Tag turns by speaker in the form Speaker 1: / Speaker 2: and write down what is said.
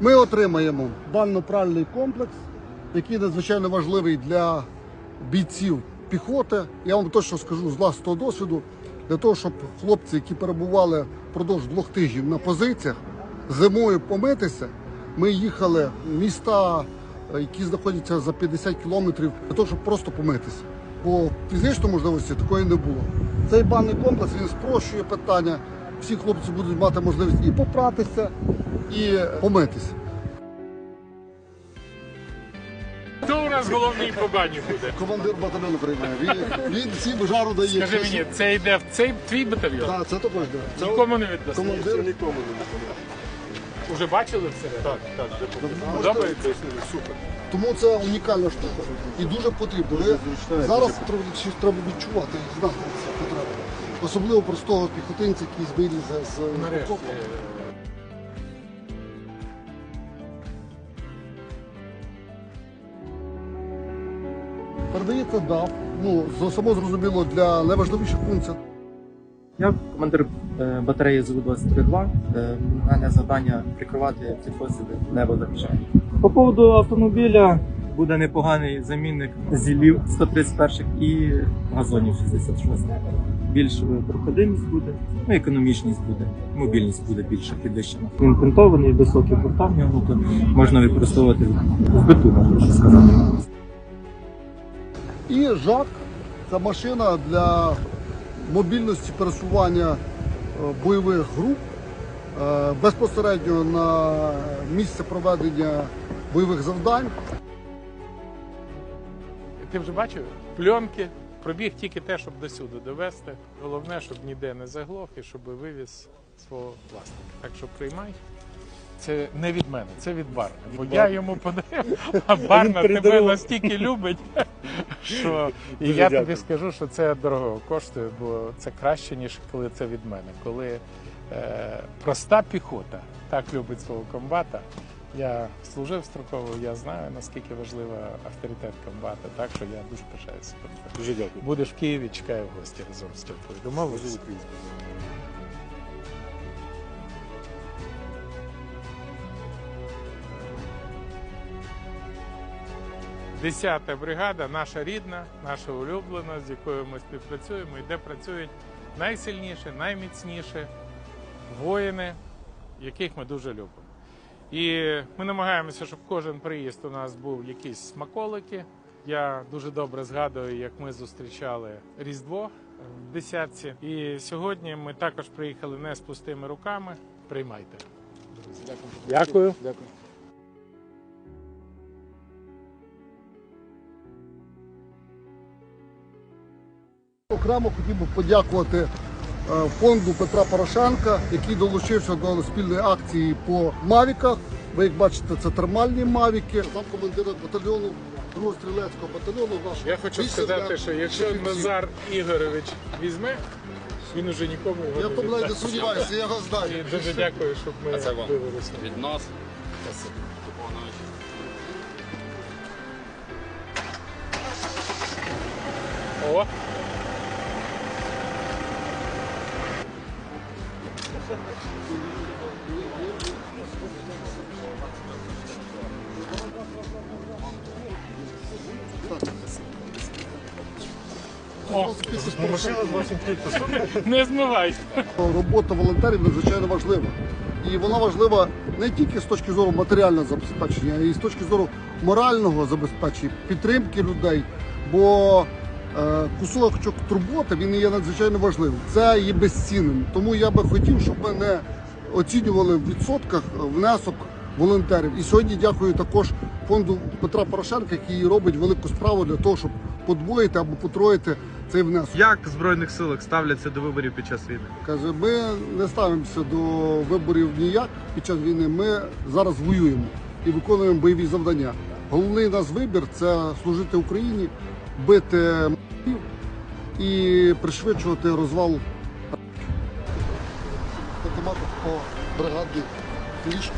Speaker 1: Ми отримаємо банно-пральний комплекс, який надзвичайно важливий для бійців піхоти. Я вам точно скажу з власного досвіду, для того, щоб хлопці, які перебували впродовж двох тижнів на позиціях, зимою помитися, ми їхали в міста, е, які знаходяться за 50 кілометрів, для того, щоб просто помитися. Бо фізичної можливості такої не було. Цей банний комплекс він спрощує питання. Всі хлопці будуть мати можливість і попратися, і помитися.
Speaker 2: Хто у нас головний по бані буде?
Speaker 1: Командир батальйону приймає. Він, він всім жару дає.
Speaker 2: Скажи мені, це йде в цей твій батальйон?
Speaker 1: Так, це да. Це
Speaker 2: Нікому не віддасте?
Speaker 1: командир.
Speaker 2: Уже бачили все? Так, так. Подобається?
Speaker 3: Супер.
Speaker 1: Тому це унікальна штука. І дуже потрібно. Ви зараз треба, щось треба відчувати і знати це потреби. Особливо простого піхотинця, який вилізе з
Speaker 2: Нарешті.
Speaker 1: окопу. Передається ДАП. Ну, само зрозуміло для найважливіших функцій.
Speaker 4: Я командир е, батареї ЗУ-23-2. Е, Мене завдання прикривати підрозділи небо захищання. По поводу автомобіля буде непоганий замінник зілів 131 і газонів 66. Більш е, проходимість буде, ну, економічність буде, мобільність буде більше підвищена. Він принтований, високі борта в нього, можна використовувати в биту, можна сказати.
Speaker 1: І ЖАК це машина для мобільності пересування е, бойових груп е, безпосередньо на місце проведення бойових завдань.
Speaker 2: Ти вже бачив? Пленки. Пробіг тільки те, щоб до сюди довести. Головне, щоб ніде не заглох і щоб вивіз свого власника. Так що приймай. Це не від мене, це від Барна. Бо я йому подарив, а Барна тебе настільки любить, що і я тобі скажу, що це дорого коштує, бо це краще, ніж коли це від мене. Коли е, проста піхота так любить свого комбата. Я служив строково, я знаю наскільки важлива авторитет комбата, так що я дуже пишаюся.
Speaker 3: Дуже дякую.
Speaker 2: Будеш в Києві, чекаю в гості разом з тобою. Домовились? 10-та бригада, наша рідна, наша улюблена, з якою ми співпрацюємо і де працюють найсильніші, найміцніші воїни, яких ми дуже любимо. І ми намагаємося, щоб кожен приїзд у нас був якісь смаколики. Я дуже добре згадую, як ми зустрічали Різдво в десятці. І сьогодні ми також приїхали не з пустими руками. Приймайте. Друзі. Дякую.
Speaker 3: Дякую.
Speaker 1: Окремо хотів би подякувати е, фонду Петра Порошенка, який долучився до спільної акції по мавіках. Ви як бачите, це термальні мавіки. Сам командира батальйону другого стрілецького батальйону наш
Speaker 2: Я хочу сказати, що якщо. Назар Ігорович візьме, він уже нікому його
Speaker 1: я
Speaker 2: не
Speaker 1: в навіть не сумніваюся, я його знаю.
Speaker 2: І дуже дякую, щоб ми
Speaker 3: А це вам.
Speaker 2: вивелися.
Speaker 3: Від нас.
Speaker 2: О! Не змивай.
Speaker 1: Робота волонтерів надзвичайно важлива. І вона важлива не тільки з точки зору матеріального забезпечення, а й з точки зору морального забезпечення, підтримки людей. Бо кусочок турботи він є надзвичайно важливим. Це є безцінним. Тому я би хотів, щоб ми не оцінювали в відсотках внесок волонтерів. І сьогодні дякую також фонду Петра Порошенка, який робить велику справу для того, щоб подвоїти або потроїти цей внесок.
Speaker 5: Як в збройних силах ставляться до виборів під час війни?
Speaker 1: Каже, ми не ставимося до виборів ніяк під час війни. Ми зараз воюємо і виконуємо бойові завдання. Головний наш вибір це служити Україні, бити і пришвидшувати розвал автоматів по бригаді ліжку.